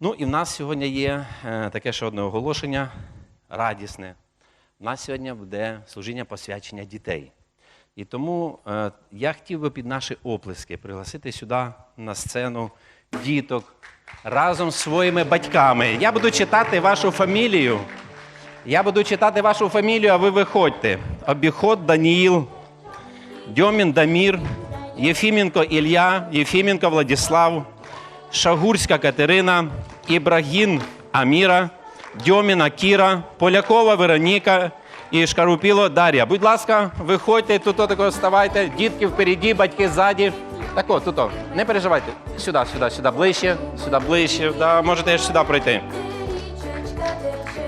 Ну і в нас сьогодні є е, таке ще одне оголошення радісне. У нас сьогодні буде служіння посвячення дітей. І тому е, я хотів би під наші оплески пригласити сюди на сцену діток разом з своїми батьками. Я буду читати вашу фамілію. Я буду читати вашу фамілію, а ви виходьте. Обіход Даніїл, Дьомін Дамір, Єфіменко Ілля, Єфіменко Владислав, Шагурська Катерина, Ібрагін Аміра, Дьоміна Кіра, Полякова Вероніка і Шкарупіло Дар'я. Будь ласка, виходьте, тут отако вставайте, дітки впереді, батьки ззаді. Так от, тут, о, не переживайте. Сюди, сюди, сюди, ближче, сюди ближче. Да, можете сюди пройти.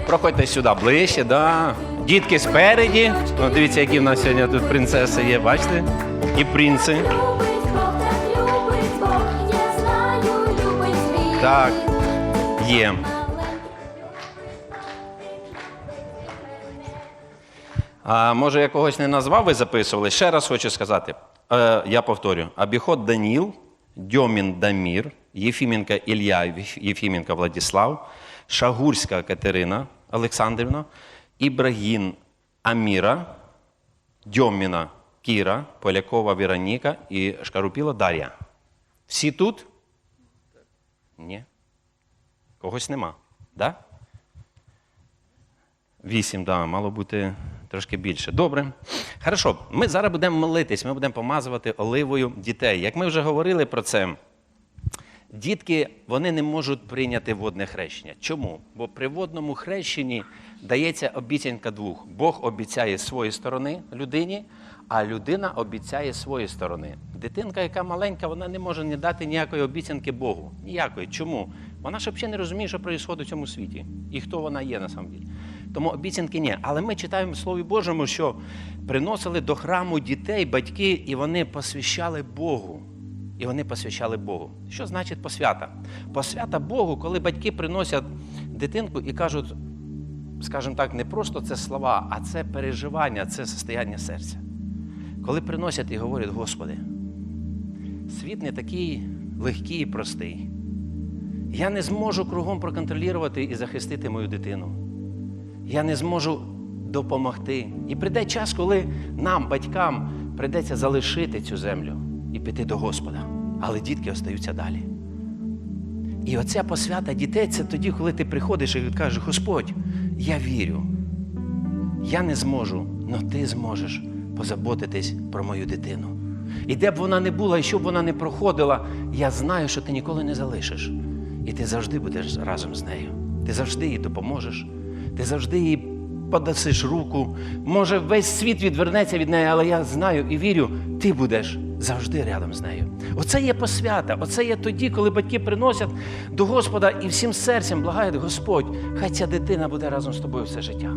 Проходьте сюди ближче, да. Дітки спереді. Ну, дивіться, які в нас сьогодні тут принцеси є, бачите? І принци. Так, є. А може, я когось не назвав, ви записували? Ще раз хочу сказати. Е, я повторю: Абіхот Даніл, Дьомін Дамір, Єфіменка Ілля, Єфіменка Владислав, Шагурська Катерина Олександрівна, Ібрагін Аміра, Дьоміна Кіра, Полякова Вероніка і Шкарупіла Дар'я. Всі тут? Ні. Когось нема. Да? Вісім, да, мало бути трошки більше. Добре. Хорошо, ми зараз будемо молитись, ми будемо помазувати оливою дітей. Як ми вже говорили про це, дітки вони не можуть прийняти водне хрещення. Чому? Бо при водному хрещенні дається обіцянка двох. Бог обіцяє з своєї сторони людині, а людина обіцяє з своєї сторони. Дитинка, яка маленька, вона не може не дати ніякої обіцянки Богу. Ніякої. Чому? Вона ж взагалі не розуміє, що відбувається у цьому світі і хто вона є на. Тому обіцянки ні. Але ми читаємо в Слові Божому, що приносили до храму дітей, батьки, і вони посвящали Богу. І вони посвящали Богу. Що значить посвята? Посвята Богу, коли батьки приносять дитинку і кажуть, скажімо так, не просто це слова, а це переживання, це состояння серця. Коли приносять і говорять, Господи, світ не такий легкий і простий. Я не зможу кругом проконтролювати і захистити мою дитину. Я не зможу допомогти. І прийде час, коли нам, батькам, прийдеться залишити цю землю і піти до Господа. Але дітки остаються далі. І оця посвята дітей це тоді, коли ти приходиш і кажеш, Господь, я вірю. Я не зможу, але ти зможеш позаботитись про мою дитину. І де б вона не була, і що б вона не проходила, я знаю, що ти ніколи не залишиш. І ти завжди будеш разом з нею. Ти завжди їй допоможеш, ти завжди їй подасиш руку. Може, весь світ відвернеться від неї, але я знаю і вірю, ти будеш завжди рядом з нею. Оце є посвята, оце є тоді, коли батьки приносять до Господа і всім серцем благають Господь, хай ця дитина буде разом з тобою все життя.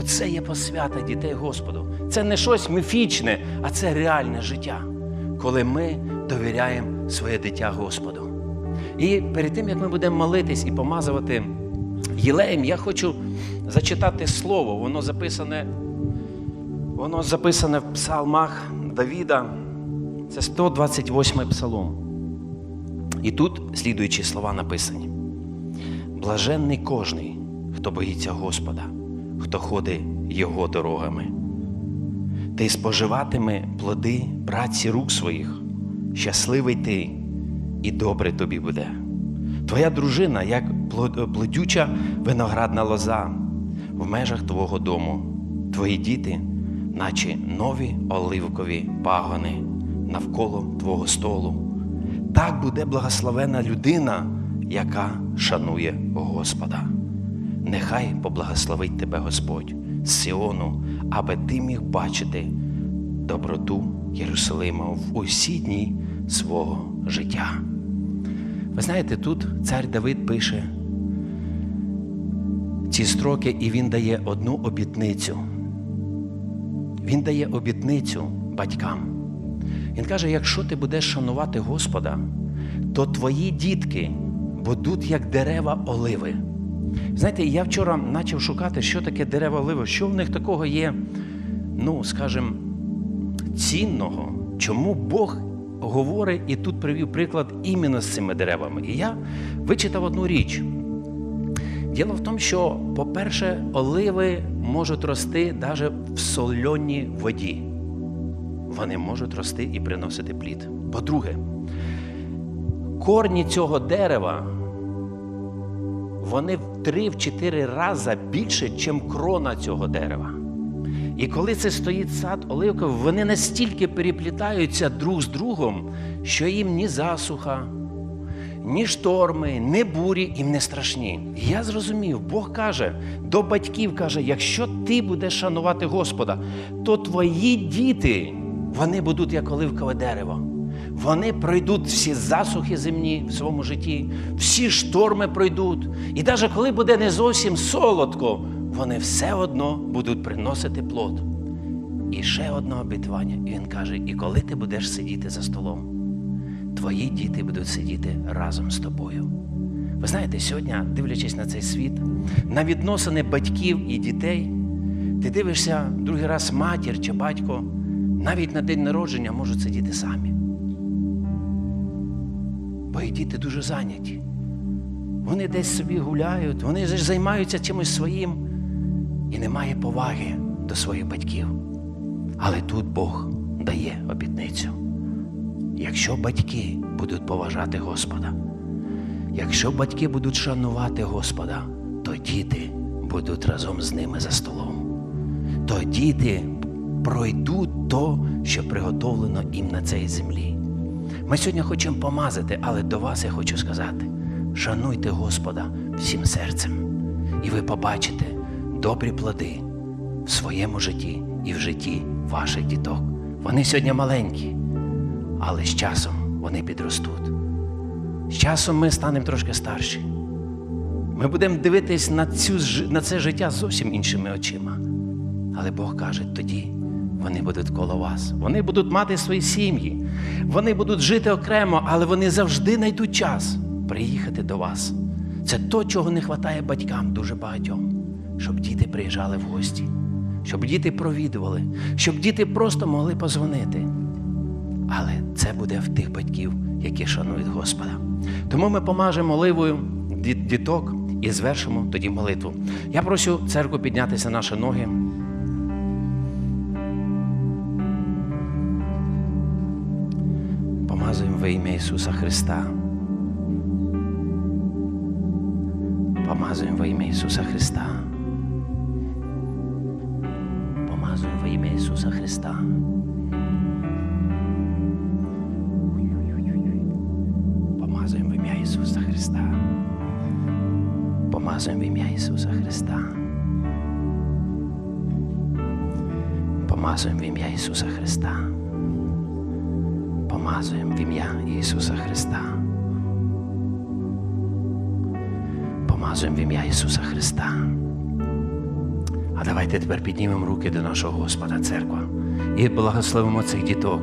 Оце є посвята дітей Господу. Це не щось міфічне, а це реальне життя, коли ми довіряємо своє дитя Господу. І перед тим, як ми будемо молитись і помазувати єлеєм, я хочу зачитати слово. Воно записане, воно записане в псалмах Давіда. Це 128 псалом. І тут слідуючі слова написані: Блаженний кожний, хто боїться Господа, хто ходить Його дорогами. Ти споживатиме плоди праці рук своїх, щасливий ти, і добре тобі буде. Твоя дружина, як плодюча виноградна лоза в межах твого дому, твої діти, наче нові оливкові пагони навколо твого столу. Так буде благословена людина, яка шанує Господа. Нехай поблагословить тебе Господь Сіону, аби ти міг бачити доброту Єрусалима в усі дні свого життя. Ви знаєте, тут цар Давид пише ці строки, і він дає одну обітницю. Він дає обітницю батькам. Він каже: якщо ти будеш шанувати Господа, то твої дітки будуть як дерева оливи. Знаєте, я вчора почав шукати, що таке дерева оливи, що в них такого є, ну, скажімо, цінного, чому Бог говорить і тут привів приклад іменно з цими деревами. І я вичитав одну річ. Діло в тому, що, по-перше, оливи можуть рости навіть в сольоній воді. Вони можуть рости і приносити плід. По-друге, корні цього дерева вони в 3-4 рази більше, ніж крона цього дерева. І коли це стоїть сад оливковий, вони настільки переплітаються друг з другом, що їм ні засуха, ні шторми, ні бурі їм не страшні. І я зрозумів, Бог каже до батьків каже: якщо ти будеш шанувати Господа, то твої діти вони будуть як оливкове дерево. Вони пройдуть всі засухи земні в своєму житті, всі шторми пройдуть. І навіть коли буде не зовсім солодко, вони все одно будуть приносити плод. І ще одне обітування. І він каже: і коли ти будеш сидіти за столом, твої діти будуть сидіти разом з тобою. Ви знаєте, сьогодні, дивлячись на цей світ, на відносини батьків і дітей, ти дивишся другий раз матір чи батько, навіть на день народження можуть сидіти самі. І діти дуже зайняті. Вони десь собі гуляють, вони займаються чимось своїм, і немає поваги до своїх батьків. Але тут Бог дає обітницю. Якщо батьки будуть поважати Господа, якщо батьки будуть шанувати Господа, то діти будуть разом з ними за столом. То діти пройдуть то, що приготовлено їм на цій землі. Ми сьогодні хочемо помазати, але до вас я хочу сказати: шануйте Господа всім серцем, і ви побачите добрі плоди в своєму житті і в житті ваших діток. Вони сьогодні маленькі, але з часом вони підростуть. З часом ми станемо трошки старші. Ми будемо дивитись на, цю, на це життя зовсім іншими очима. Але Бог каже, тоді вони будуть коло вас. Вони будуть мати свої сім'ї, вони будуть жити окремо, але вони завжди знайдуть час приїхати до вас. Це то, чого не вистачає батькам дуже багатьом, щоб діти приїжджали в гості, щоб діти провідували, щоб діти просто могли позвонити. Але це буде в тих батьків, які шанують Господа. Тому ми помажемо оливою діток і звершимо тоді молитву. Я прошу церкву піднятися на наші ноги. Помазуємо во ім'я Ісуса Христа. Помазуємо во ім'я Ісуса Христа. Помазуємо во ім'я Ісуса Христа. Помазуємо в ім'я Ісуса Христа. Помазуємо в ім'я Ісуса Христа. Помазуємо в ім'я Ісуса Христа. Помазуємо в ім'я Ісуса Христа. Помазуємо в ім'я Ісуса Христа. А давайте тепер піднімемо руки до нашого Господа Церква і благословимо цих діток,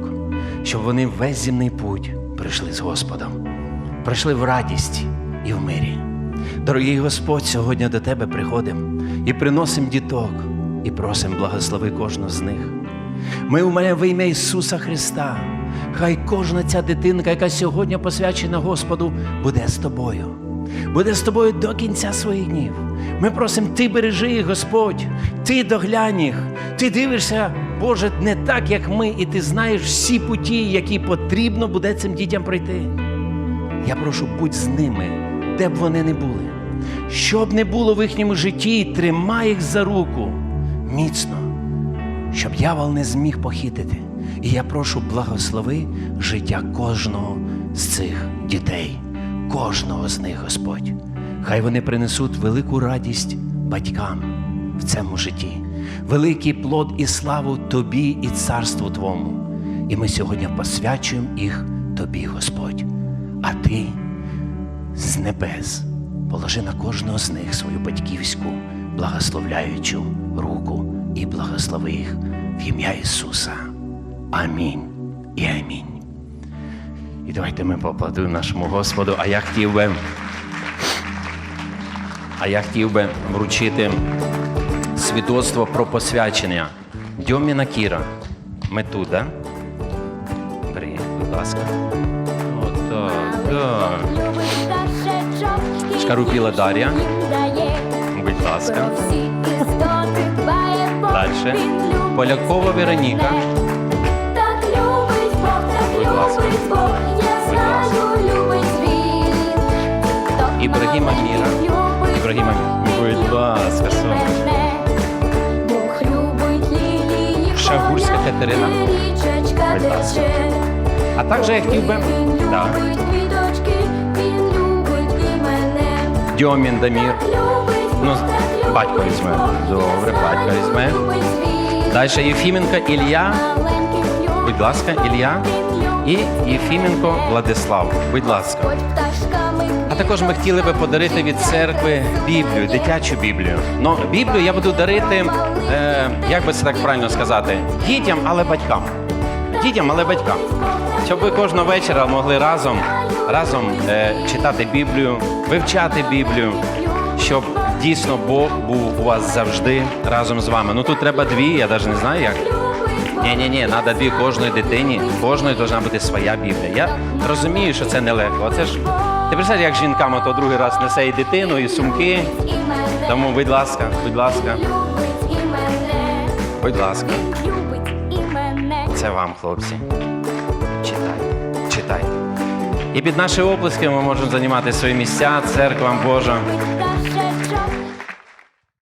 щоб вони весь земний путь прийшли з Господом, прийшли в радість і в мирі. Дорогий Господь, сьогодні до Тебе приходимо і приносимо діток, і просимо благослови кожного з них. Ми умоляємо в ім'я Ісуса Христа. Хай кожна ця дитинка, яка сьогодні посвячена Господу, буде з тобою. Буде з тобою до кінця своїх днів. Ми просимо, ти бережи їх, Господь, ти доглянь їх, ти дивишся, Боже, не так, як ми, і ти знаєш всі путі, які потрібно буде цим дітям пройти. Я прошу, будь з ними, де б вони не були. Що б не було в їхньому житті, тримай їх за руку міцно, щоб явол не зміг похитити. І я прошу благослови життя кожного з цих дітей, кожного з них, Господь. Хай вони принесуть велику радість батькам в цьому житті, великий плод і славу Тобі і царству Твому. І ми сьогодні посвячуємо їх Тобі, Господь. А Ти з небес положи на кожного з них свою батьківську, благословляючу руку і благослови їх в ім'я Ісуса. Амінь і амінь. І давайте ми поаплодуємо нашому Господу. А я хотів би, а я хотів би вручити свідоцтво про посвячення Дьоміна Кіра. Ми тут, да? Бери, будь ласка. Отак, так. Шкарупіла Дар'я. Будь ласка. Любить Полякова Вероніка. Любить Бог, я любить світ. Ібрагіма Міра. Ібрагіма Міра. Будь ласка. Бог любить лілії Шагурська Катерина. річечка тече. А також я хотів би. Мене. Дьомін Дамір. Ну, батько візьме. Добре, знаю, батька візьме. Далі Єфіменко Ілля. Будь ласка, Ілля. І Єфіменко Владислав. Будь ласка. А також ми хотіли би подарити від церкви Біблію, дитячу Біблію. Ну, Біблію я буду дарити, е, як би це так правильно сказати, дітям, але батькам. Дітям, але батькам. Щоб ви кожного вечора могли разом, разом е, читати Біблію, вивчати Біблію, щоб дійсно Бог був у вас завжди разом з вами. Ну тут треба дві, я навіть не знаю як. Ні, ні, ні, треба дві кожної дитині. Кожної повинна бути своя Біблія. Я розумію, що це нелегко. Це ж ти представляєш, як жінкам ото другий раз несе і дитину, і сумки. Тому, будь ласка, будь ласка, будь ласка, це вам, хлопці. Читайте, читайте. І під наші оплески ми можемо займати свої місця, церква Божа.